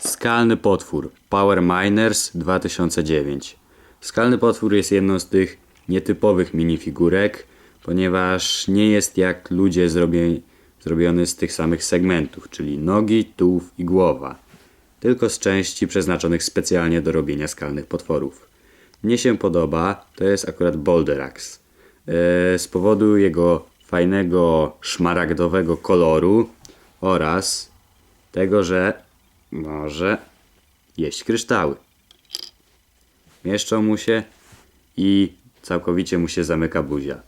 Skalny potwór Power Miners 2009. Skalny potwór jest jedną z tych nietypowych minifigurek, ponieważ nie jest jak ludzie zrobiony z tych samych segmentów, czyli nogi, tułów i głowa, tylko z części przeznaczonych specjalnie do robienia skalnych potworów. Mnie się podoba, to jest akurat Boulderax. E, Z powodu jego fajnego szmaragdowego koloru oraz tego, że może jeść kryształy. Mieszczą mu się i całkowicie mu się zamyka buzia.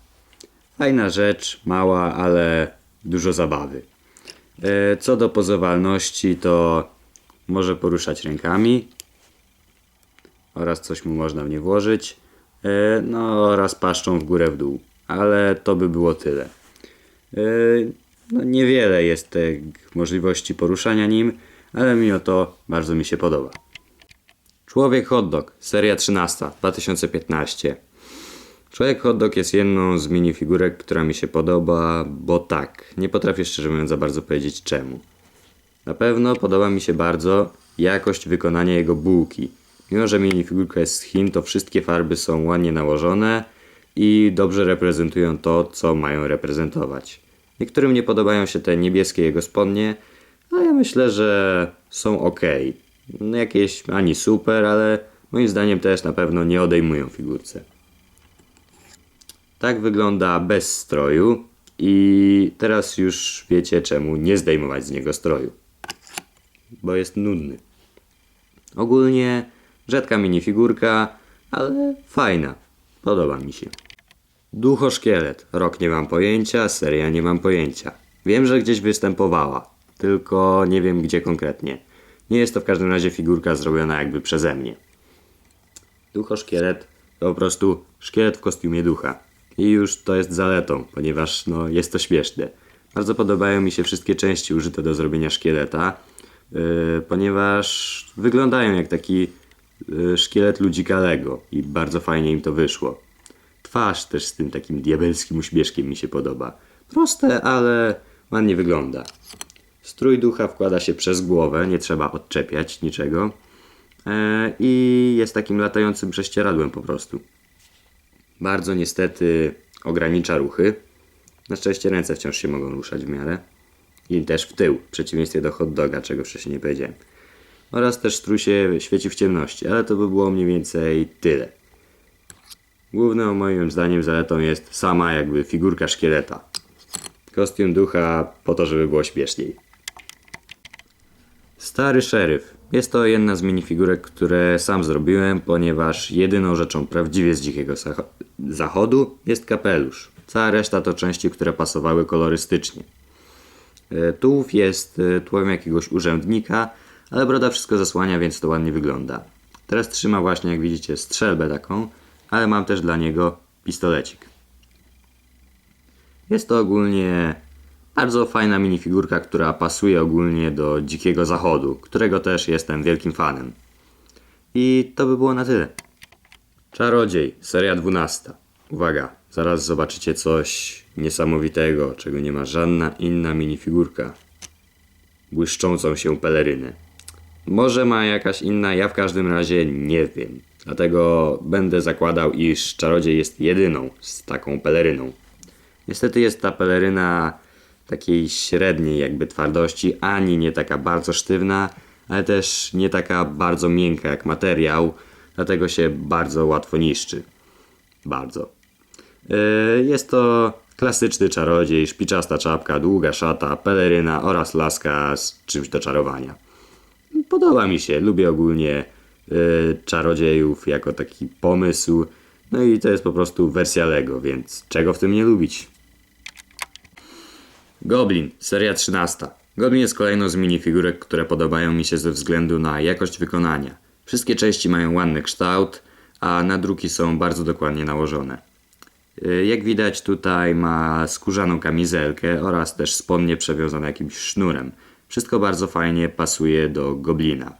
Fajna rzecz, mała, ale dużo zabawy. E, Co do pozowalności, to może poruszać rękami oraz coś mu można w nie włożyć. E, No oraz paszczą w górę w dół. Ale to by było tyle. E, No niewiele jest tych możliwości poruszania nim, ale mimo to bardzo mi się podoba. Człowiek Hotdog, seria 13, 2015. Człowiek Hotdog jest jedną z minifigurek, która mi się podoba, bo tak, nie potrafię szczerze mówiąc za bardzo powiedzieć czemu. Na pewno podoba mi się bardzo jakość wykonania jego bułki. Mimo, że minifigurka jest z Chin, to wszystkie farby są ładnie nałożone i dobrze reprezentują to, co mają reprezentować. Niektórym nie podobają się te niebieskie jego spodnie, a ja myślę, że są ok. No jakieś ani super, ale moim zdaniem też na pewno nie odejmują figurce. Tak wygląda bez stroju i teraz już wiecie czemu nie zdejmować z niego stroju. Bo jest nudny. Ogólnie rzadka minifigurka, ale fajna. Podoba mi się. Duchoszkielet. Rok nie mam pojęcia, seria nie mam pojęcia. Wiem, że gdzieś występowała, tylko nie wiem gdzie konkretnie. Nie jest to w każdym razie figurka zrobiona jakby przeze mnie. Duchoszkielet to po prostu szkielet w kostiumie ducha. I już to jest zaletą, ponieważ no, jest to śmieszne. Bardzo podobają mi się wszystkie części użyte do zrobienia szkieleta, yy, ponieważ wyglądają jak taki yy, szkielet ludzika Lego i bardzo fajnie im to wyszło. Twarz też z tym takim diabelskim uśmieszkiem mi się podoba. Proste, ale ładnie wygląda. Strój ducha wkłada się przez głowę, nie trzeba odczepiać niczego. E, I jest takim latającym prześcieradłem po prostu. Bardzo niestety ogranicza ruchy. Na szczęście ręce wciąż się mogą ruszać w miarę. I też w tył, w przeciwieństwie do hot doga, czego wcześniej nie powiedziałem. Oraz też strój się świeci w ciemności, ale to by było mniej więcej tyle. Główną moim zdaniem zaletą jest sama jakby figurka szkieleta. Kostium ducha po to, żeby było śmieszniej. Stary szeryf. Jest to jedna z minifigurek, które sam zrobiłem, ponieważ jedyną rzeczą prawdziwie z dzikiego zacho- zachodu jest kapelusz. Cała reszta to części, które pasowały kolorystycznie. E, Tułów jest e, tułem jakiegoś urzędnika, ale broda wszystko zasłania, więc to ładnie wygląda. Teraz trzyma właśnie, jak widzicie, strzelbę taką, ale mam też dla niego pistolecik. Jest to ogólnie bardzo fajna minifigurka, która pasuje ogólnie do Dzikiego Zachodu, którego też jestem wielkim fanem. I to by było na tyle. Czarodziej, seria 12. Uwaga, zaraz zobaczycie coś niesamowitego, czego nie ma żadna inna minifigurka. Błyszczącą się pelerynę. Może ma jakaś inna, ja w każdym razie nie wiem. Dlatego będę zakładał, iż czarodziej jest jedyną z taką peleryną. Niestety jest ta peleryna takiej średniej jakby twardości, ani nie taka bardzo sztywna, ale też nie taka bardzo miękka jak materiał, dlatego się bardzo łatwo niszczy. Bardzo. Yy, Jest to klasyczny czarodziej, szpiczasta czapka, długa szata, peleryna oraz laska z czymś do czarowania. Podoba mi się, lubię ogólnie y, czarodziejów jako taki pomysł. No i to jest po prostu wersja Lego, więc czego w tym nie lubić? Goblin, seria 13. Goblin jest kolejną z minifigurek, które podobają mi się ze względu na jakość wykonania. Wszystkie części mają ładny kształt, a nadruki są bardzo dokładnie nałożone. Y, Jak widać tutaj ma skórzaną kamizelkę oraz też spodnie przewiązane jakimś sznurem. Wszystko bardzo fajnie pasuje do goblina.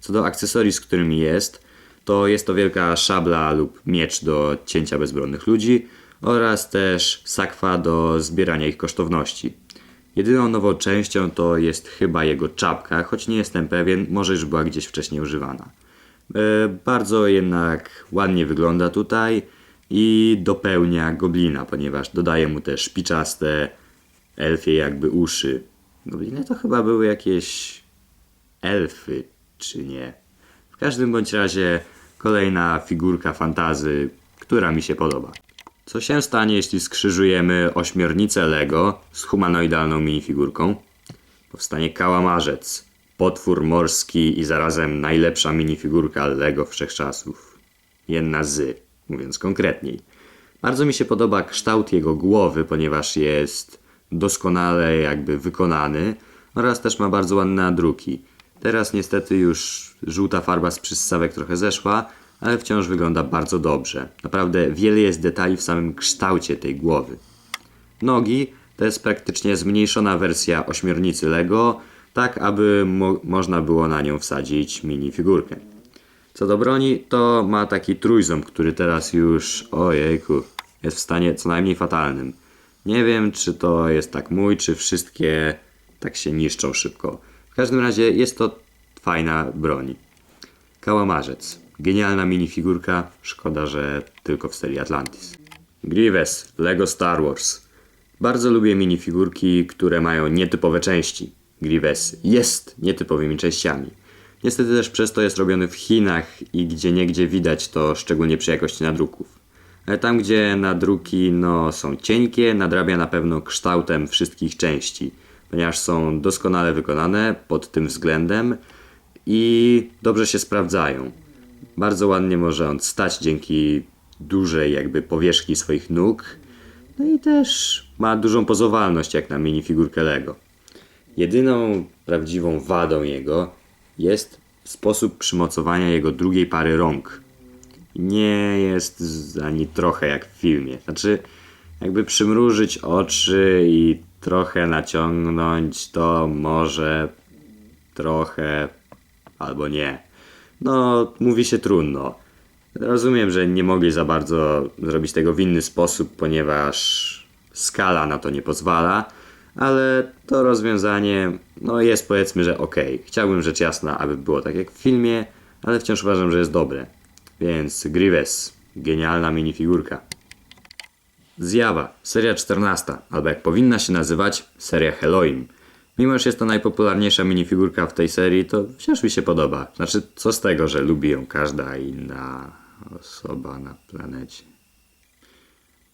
Co do akcesorii, z którymi jest, to jest to wielka szabla lub miecz do cięcia bezbronnych ludzi oraz też sakwa do zbierania ich kosztowności. Jedyną nową częścią to jest chyba jego czapka, choć nie jestem pewien, może już była gdzieś wcześniej używana. E, bardzo jednak ładnie wygląda tutaj i dopełnia goblina, ponieważ dodaje mu też spiczaste elfie jakby uszy. Gobliny to chyba były jakieś elfy, czy nie? W każdym bądź razie kolejna figurka fantazy, która mi się podoba. Co się stanie, jeśli skrzyżujemy ośmiornicę Lego z humanoidalną minifigurką? Powstanie kałamarzec, potwór morski i zarazem najlepsza minifigurka Lego wszechczasów. Jedna z, mówiąc konkretniej. Bardzo mi się podoba kształt jego głowy, ponieważ jest doskonale jakby wykonany oraz też ma bardzo ładne nadruki. Teraz niestety już żółta farba z przyssawek trochę zeszła, ale wciąż wygląda bardzo dobrze. Naprawdę wiele jest detali w samym kształcie tej głowy. Nogi to jest praktycznie zmniejszona wersja ośmiornicy Lego, tak aby mo- można było na nią wsadzić minifigurkę. Co do broni, to ma taki trójząb, który teraz już, ojejku, jest w stanie co najmniej fatalnym. Nie wiem, czy to jest tak mój, czy wszystkie tak się niszczą szybko. W każdym razie jest to fajna broń. Kałamarzec. Genialna minifigurka, szkoda, że tylko w serii Atlantis. Grievous, Lego Star Wars. Bardzo lubię minifigurki, które mają nietypowe części. Grievous jest nietypowymi częściami. Niestety też przez to jest robiony w Chinach i gdzie niegdzie widać to szczególnie przy jakości nadruków. Ale tam, gdzie nadruki no, są cienkie, nadrabia na pewno kształtem wszystkich części, ponieważ są doskonale wykonane pod tym względem i dobrze się sprawdzają. Bardzo ładnie może on stać dzięki dużej jakby powierzchni swoich nóg. No i też ma dużą pozowalność jak na minifigurkę Lego. Jedyną prawdziwą wadą jego jest sposób przymocowania jego drugiej pary rąk. Nie jest ani trochę jak w filmie. Znaczy, jakby przymrużyć oczy i trochę naciągnąć, to może trochę albo nie. No, mówi się trudno. Rozumiem, że nie mogli za bardzo zrobić tego w inny sposób, ponieważ skala na to nie pozwala, ale to rozwiązanie no jest powiedzmy, że ok. Chciałbym rzecz jasna, aby było tak jak w filmie, ale wciąż uważam, że jest dobre. Więc Grievous, genialna minifigurka. Zjawa, seria 14, albo jak powinna się nazywać, seria Halloween. Mimo, że jest to najpopularniejsza minifigurka w tej serii, to wciąż mi się podoba. Znaczy, co z tego, że lubi ją każda inna osoba na planecie.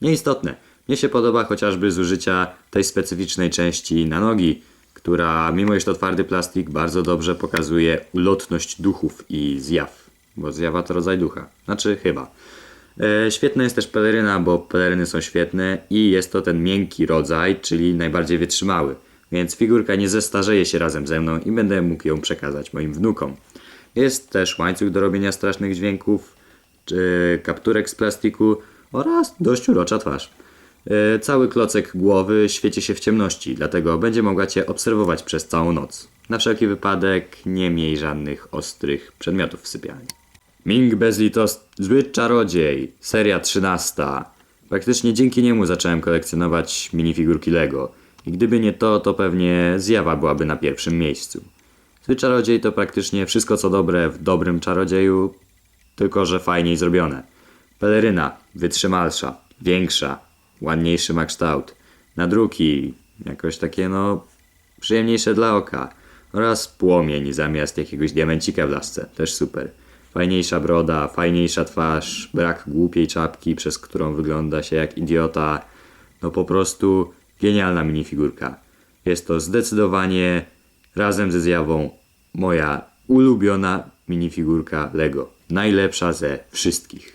Nieistotne. Mnie się podoba chociażby z użycia tej specyficznej części na nogi, która, mimo iż to twardy plastik, bardzo dobrze pokazuje ulotność duchów i zjaw. Bo zjawa to rodzaj ducha. Znaczy, chyba. E, świetna jest też peleryna, bo peleryny są świetne i jest to ten miękki rodzaj, czyli najbardziej wytrzymały. Więc figurka nie zestarzeje się razem ze mną i będę mógł ją przekazać moim wnukom. Jest też łańcuch do robienia strasznych dźwięków, czy kapturek z plastiku oraz dość urocza twarz. E, Cały klocek głowy świeci się w ciemności, dlatego będzie mogła Cię obserwować przez całą noc. Na wszelki wypadek nie miej żadnych ostrych przedmiotów w sypialni. Ming Bezlitos, Zły Czarodziej, seria 13. Praktycznie dzięki niemu zacząłem kolekcjonować minifigurki Lego. I gdyby nie to, to pewnie zjawa byłaby na pierwszym miejscu. Zły Czarodziej to praktycznie wszystko co dobre w dobrym czarodzieju, tylko że fajniej zrobione. Peleryna, wytrzymalsza, większa, ładniejszy ma kształt. Nadruki, jakoś takie no przyjemniejsze dla oka. Oraz płomień zamiast jakiegoś diamencika w lasce, też super. Fajniejsza broda, fajniejsza twarz, brak głupiej czapki, przez którą wygląda się jak idiota. No po prostu genialna minifigurka. Jest to zdecydowanie razem ze zjawą moja ulubiona minifigurka Lego. Najlepsza ze wszystkich.